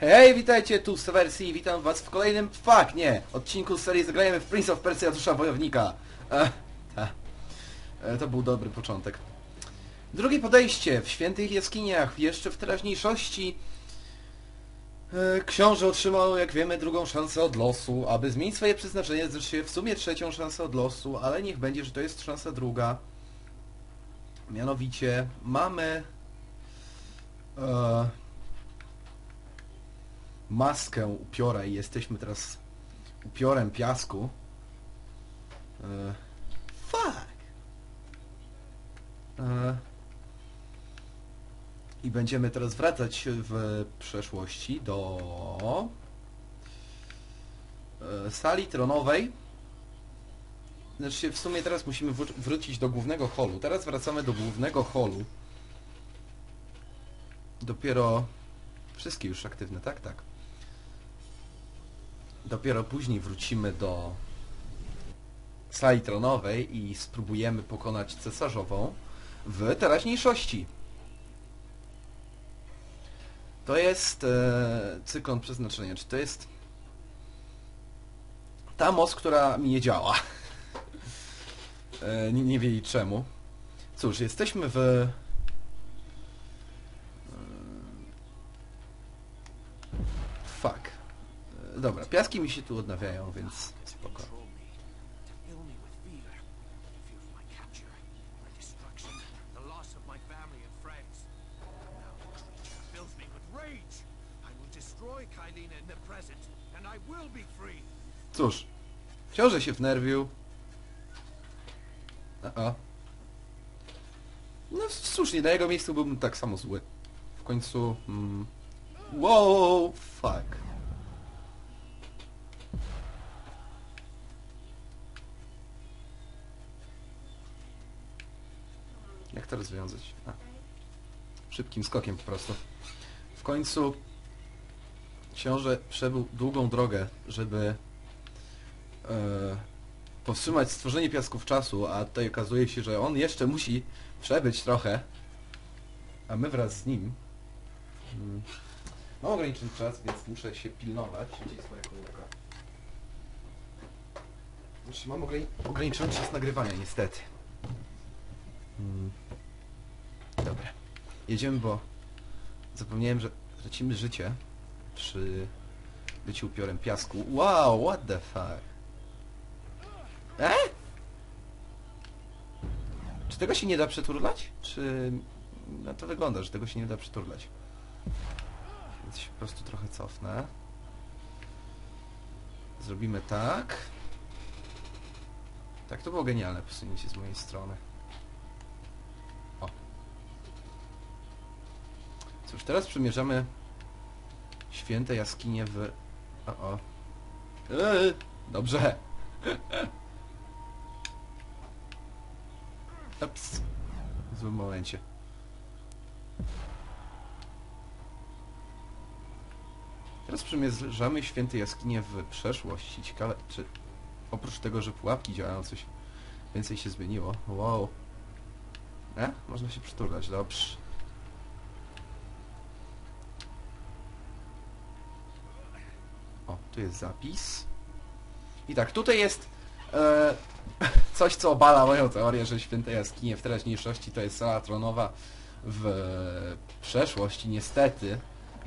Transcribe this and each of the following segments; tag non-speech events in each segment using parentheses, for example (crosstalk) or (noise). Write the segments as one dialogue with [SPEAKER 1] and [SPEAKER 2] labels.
[SPEAKER 1] Hej, witajcie, tu Sewersji i witam was w kolejnym, fuck, nie, odcinku z serii Zagrajemy w Prince of Persia Dusza Wojownika. E, ta. E, to był dobry początek. Drugie podejście, w świętych jaskiniach, jeszcze w teraźniejszości e, książę otrzymał, jak wiemy, drugą szansę od losu, aby zmienić swoje przeznaczenie, znaczy w sumie trzecią szansę od losu, ale niech będzie, że to jest szansa druga. Mianowicie mamy... E, maskę upiora i jesteśmy teraz upiorem piasku. E, fuck! E, I będziemy teraz wracać w przeszłości do e, sali tronowej. Znaczy w sumie teraz musimy wró- wrócić do głównego holu. Teraz wracamy do głównego holu. Dopiero... Wszystkie już aktywne, tak? Tak. Dopiero później wrócimy do sali tronowej i spróbujemy pokonać cesarzową w teraźniejszości. To jest e, cyklon przeznaczenia. Czy to jest ta moc, która mi nie działa? (laughs) e, nie, nie wiedzieć czemu. Cóż, jesteśmy w Fuck. E, Dobra, piaski mi się tu odnawiają, więc spoko.
[SPEAKER 2] control me, to fill me with fear. Fear of my capture, my destruction, the loss of my family and friends. Now the creature fills me with rage. I will destroy Kylina in the present, and I will be free.
[SPEAKER 1] Cóż, książę się wnerwił. A, a. No słusznie, na jego miejscu byłbym tak samo zły. W końcu... Mm, wow, fuck. Rozwiązać? A. Szybkim skokiem po prostu. W końcu książę przebył długą drogę, żeby e, powstrzymać stworzenie piasków czasu, a tutaj okazuje się, że on jeszcze musi przebyć trochę, a my wraz z nim. Mm, mam ograniczony czas, więc muszę się pilnować. Gdzie jest moja komórka? Znaczy, mam ograni ograniczony czas nagrywania, niestety. Mm. Dobra. Jedziemy, bo zapomniałem, że tracimy życie przy byciu upiorem piasku. Wow, what the fuck? E? Czy tego się nie da przeturlać? Czy... No to wygląda, że tego się nie da przeturlać. Więc się po prostu trochę cofnę. Zrobimy tak. Tak, to było genialne posunięcie z mojej strony. Cóż, teraz przymierzamy święte jaskinie w... O, o. Eee, dobrze. (laughs) Ups. W złym momencie. Teraz przymierzamy święte jaskinie w przeszłości. Ciekawe, czy oprócz tego, że pułapki działają, coś więcej się zmieniło. Wow. E? Można się przytulać, dobrze. O, tu jest zapis. I tak, tutaj jest e, (laughs) coś, co obala moją teorię, że święte jaskinie w teraźniejszości to jest sala tronowa w przeszłości. Niestety,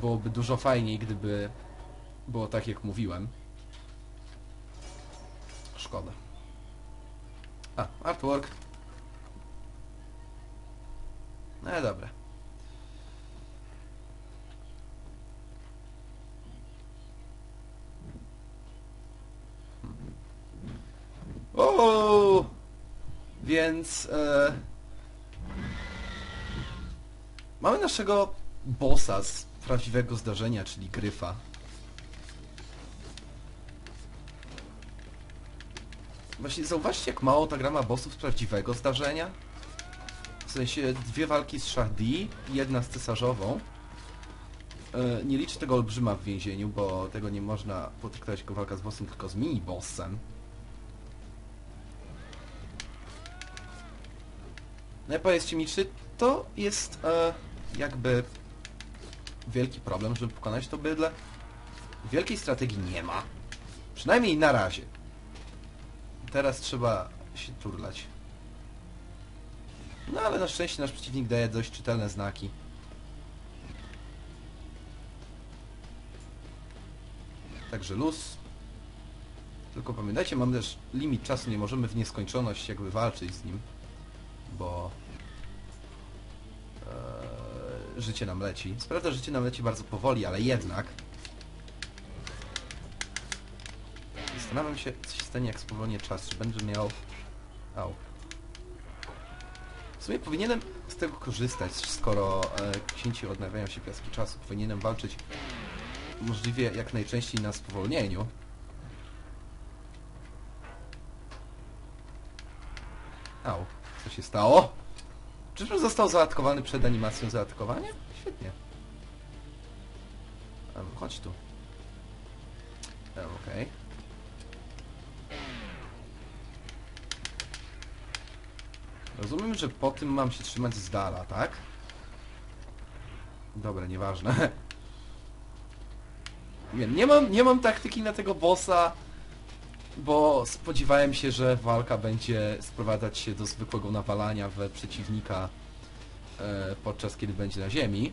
[SPEAKER 1] byłoby dużo fajniej, gdyby było tak, jak mówiłem. Szkoda. A, artwork. No dobra. O! Więc e, mamy naszego bossa z prawdziwego zdarzenia, czyli Gryfa. Właśnie zauważcie, jak mało ta gra ma bossów z prawdziwego zdarzenia. W sensie dwie walki z Shahdi, jedna z cesarzową. E, nie liczę tego olbrzyma w więzieniu, bo tego nie można potraktować jako walka z bossem, tylko z mini-bossem. No i powiedzcie mi, czy to jest e, jakby wielki problem, żeby pokonać to bydle. Wielkiej strategii nie ma. Przynajmniej na razie. Teraz trzeba się turlać. No ale na szczęście nasz przeciwnik daje dość czytelne znaki. Także luz. Tylko pamiętajcie, mamy też limit czasu, nie możemy w nieskończoność jakby walczyć z nim, bo e, życie nam leci. Co prawda życie nam leci bardzo powoli, ale jednak zastanawiam się, co się stanie jak spowolnię czas, czy będę miał... Au. W sumie powinienem z tego korzystać, skoro e, księci odnawiają się piaski czasu. Powinienem walczyć możliwie jak najczęściej na spowolnieniu. Au, co się stało? Czyżbym został zaatakowany przed animacją zaatakowania? Świetnie. Em, chodź tu. Em, Okej. Rozumiem, że po tym mam się trzymać z dala, tak? Dobra, nieważne. (laughs) Nie, nie mam, nie mam taktyki na tego bossa, bo spodziewałem się, że walka będzie sprowadzać się do zwykłego nawalania we przeciwnika e, podczas kiedy będzie na ziemi.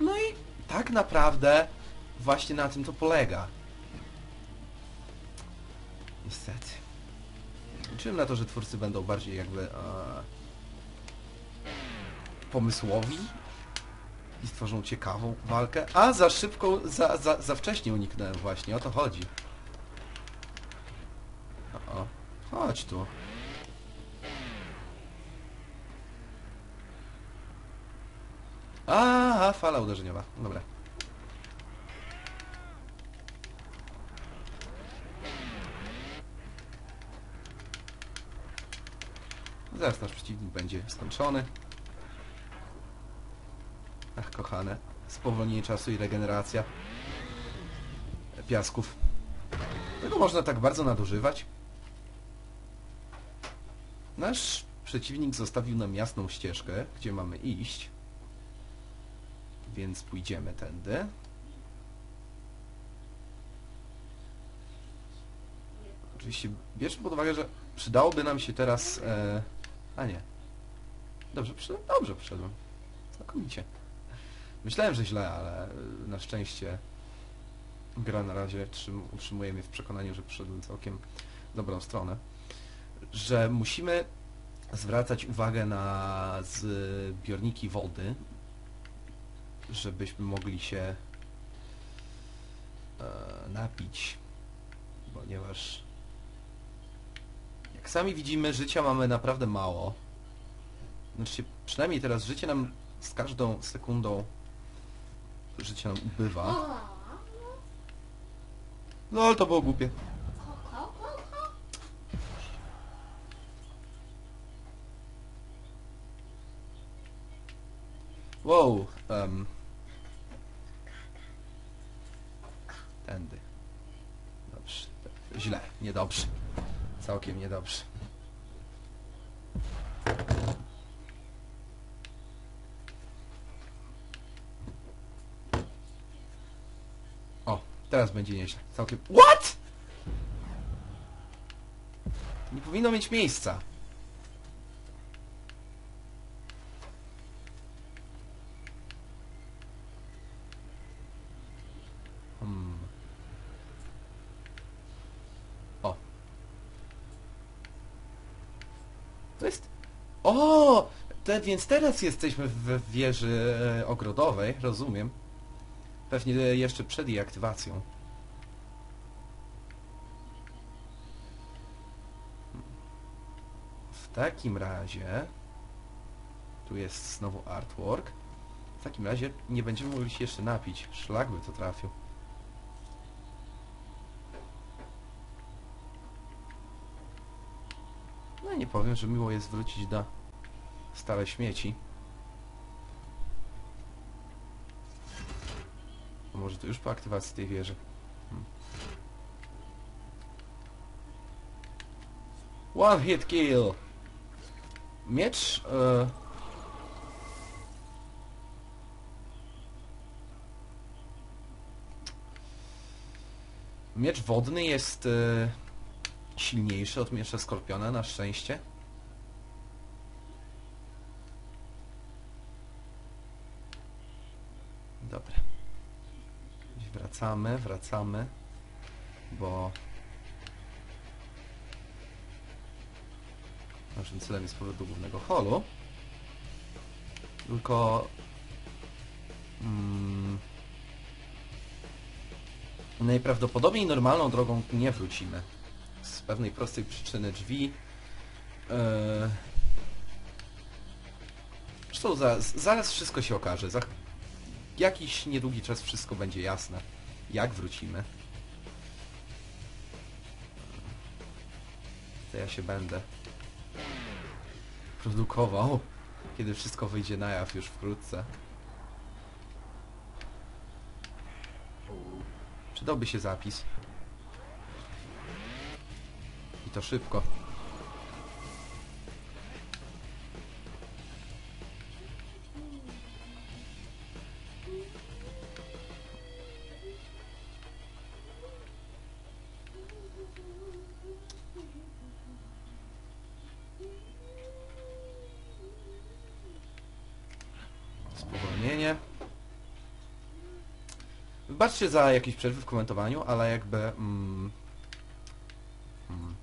[SPEAKER 1] No i tak naprawdę właśnie na tym to polega. Niestety. Liczyłem na to, że twórcy będą bardziej jakby e, pomysłowi i stworzą ciekawą walkę, a za szybko, za, za, za wcześnie uniknąłem właśnie, o to chodzi. O, o. chodź tu. A, fala uderzeniowa. Dobra. Zaraz nasz przeciwnik będzie skończony. Ach, kochane. Spowolnienie czasu i regeneracja piasków. Tego można tak bardzo nadużywać. Nasz przeciwnik zostawił nam jasną ścieżkę, gdzie mamy iść. Więc pójdziemy tędy. Oczywiście bierzmy pod uwagę, że przydałoby nam się teraz... E... A nie. Dobrze, przyszedłem? Dobrze przyszedłem. Znakomicie. Myślałem, że źle, ale na szczęście gra na razie trzym, utrzymuje mnie w przekonaniu, że przyszedłem całkiem dobrą stronę. Że musimy zwracać uwagę na zbiorniki wody, żebyśmy mogli się e, napić, ponieważ jak sami widzimy, życia mamy naprawdę mało. Znaczy, przynajmniej teraz życie nam z każdą sekundą życie nam ubywa. No ale to było głupie. Wow. Um. Tędy. Dobrze. Źle. Niedobrze. Całkiem niedobrze. O, teraz będzie nieźle. Całkiem... What?! Nie powinno mieć miejsca. Hmm. O. To jest... O! Te, więc teraz jesteśmy w wieży e, ogrodowej, rozumiem. Pewnie jeszcze przed jej aktywacją. W takim razie... Tu jest znowu artwork. W takim razie nie będziemy mogli się jeszcze napić. Szlak by to trafił. No nie powiem, że miło jest wrócić do stare śmieci. A może to już po aktywacji tej wieży. Hmm. One hit kill! Miecz... E, miecz wodny jest e, silniejszy od miecza skorpiona, na szczęście. Dobra. Wracamy, wracamy, bo naszym celem jest powrót do głównego holu. Tylko mm, najprawdopodobniej normalną drogą nie wrócimy. Z pewnej prostej przyczyny drzwi. Yy... Zresztą zaraz, zaraz wszystko się okaże. Za jakiś niedługi czas wszystko będzie jasne. Jak wrócimy. To ja się będę produkował, kiedy wszystko wyjdzie na jaw już wkrótce. Przydałby się zapis. I to szybko. Wybaczcie za jakieś przerwy w komentowaniu, ale jakby... Mm, mm,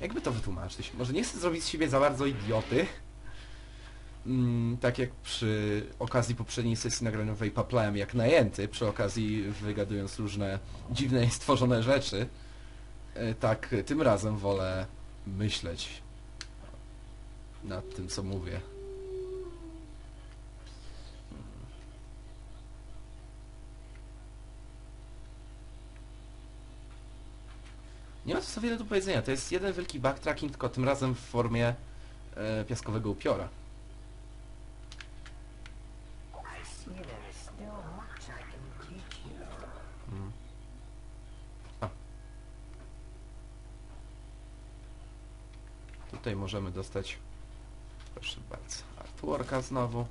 [SPEAKER 1] jakby to wytłumaczyć? Może nie chcę zrobić z siebie za bardzo idioty. Mm, tak jak przy okazji poprzedniej sesji nagrania Vape'a Plem, jak najęty, przy okazji wygadując różne dziwne i stworzone rzeczy. E, Tak, tym razem wolę myśleć nad tym, co mówię. Nie ma co wiele do powiedzenia. To jest jeden wielki backtracking, tylko tym razem w formie e, piaskowego upiora. Tutaj możemy dostać, proszę bardzo, artworka znowu.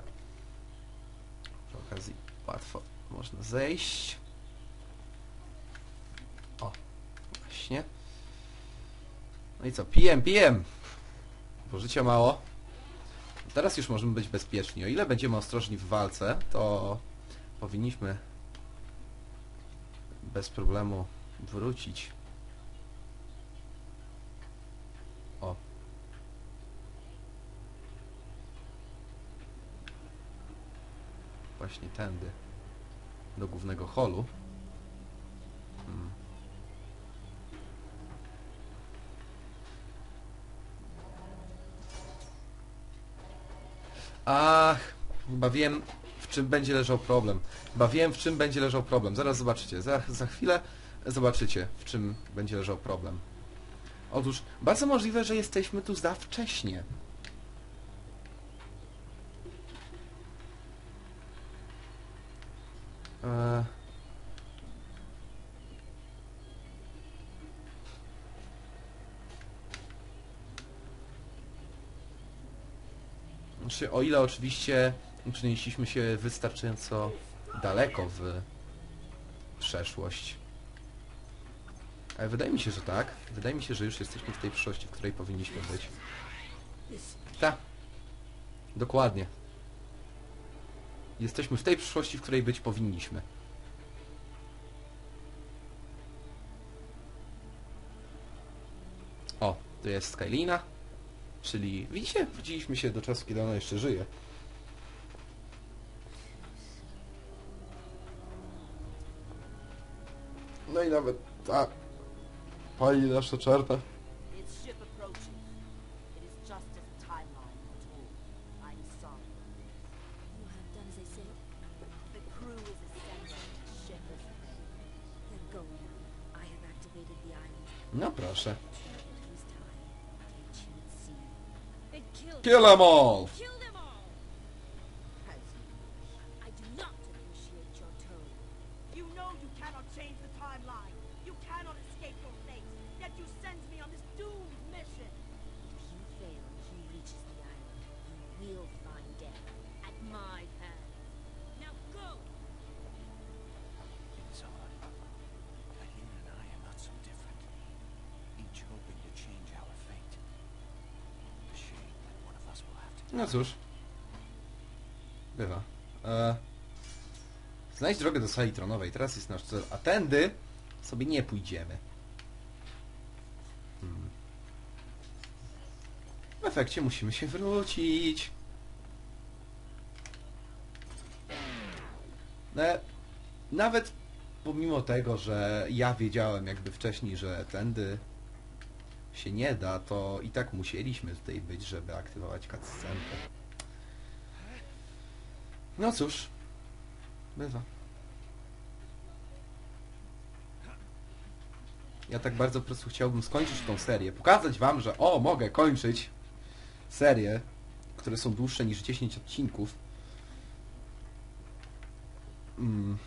[SPEAKER 1] Przy okazji łatwo można zejść. O, właśnie. No i co, pijem, pijem! Bo życia mało. Teraz już możemy być bezpieczni. O ile będziemy ostrożni w walce, to powinniśmy bez problemu wrócić. O, właśnie tędy do głównego holu. Hmm. Ach, chyba wiem w czym będzie leżał problem. Chyba wiem w czym będzie leżał problem. Zaraz zobaczycie. Za, za chwilę zobaczycie w czym będzie leżał problem. Otóż bardzo możliwe, że jesteśmy tu za wcześnie. Eee. Znaczy, o ile oczywiście przenieśliśmy się wystarczająco daleko w przeszłość. Ale wydaje mi się, że tak. Wydaje mi się, że już jesteśmy w tej przyszłości, w której powinniśmy być. Tak. Dokładnie. Jesteśmy w tej przyszłości, w której być powinniśmy. O, to jest Skylina. Czyli, widzicie, wróciliśmy się do czasu, kiedy ona jeszcze żyje. No i nawet ta pani nasza czarna. No proszę.
[SPEAKER 3] kill
[SPEAKER 1] 'em all! No cóż. Bywa. E... Znajdź drogę do sali tronowej. Teraz jest nasz cel. A tędy sobie nie pójdziemy. Hmm. W efekcie musimy się wrócić. E, nawet pomimo tego, że ja wiedziałem jakby wcześniej, że tędy się nie da, to i tak musieliśmy tutaj być, żeby aktywować cutscenkę. No cóż, bywa. Ja tak bardzo po prostu chciałbym skończyć tą serię, pokazać wam, że o, mogę kończyć serie, które są dłuższe niż 10 odcinków. Mm.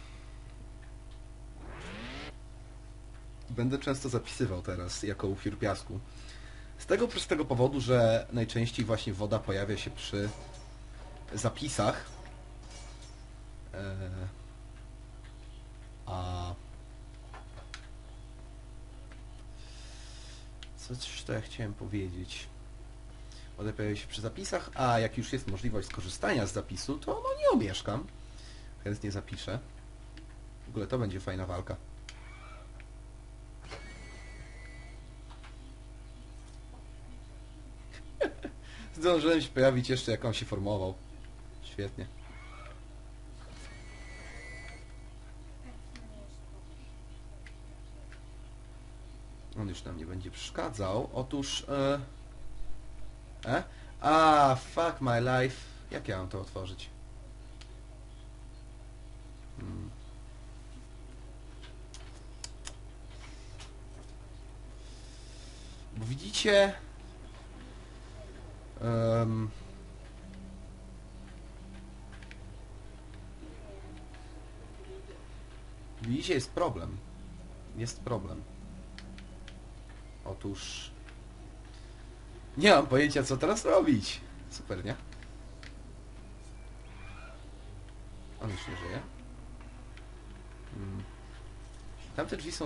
[SPEAKER 1] Będę często zapisywał teraz jako ufiór piasku. Z tego prostego powodu, że najczęściej właśnie woda pojawia się przy zapisach. Eee, a coś to ja chciałem powiedzieć. Woda pojawia się przy zapisach, a jak już jest możliwość skorzystania z zapisu, to no nie omieszkam. Chętnie zapiszę. W ogóle to będzie fajna walka. Zdążyłem się pojawić jeszcze jak on się formował. Świetnie. On już nam nie będzie przeszkadzał. Otóż... E... E? A, fuck my life. Jak ja mam to otworzyć? Hmm. Bo widzicie... Em, Widzicie, jest problem. Jest problem. Otóż... Nie mam pojęcia, co teraz robić. Super, nie? On już nie żyje. Hmm. Tamte drzwi są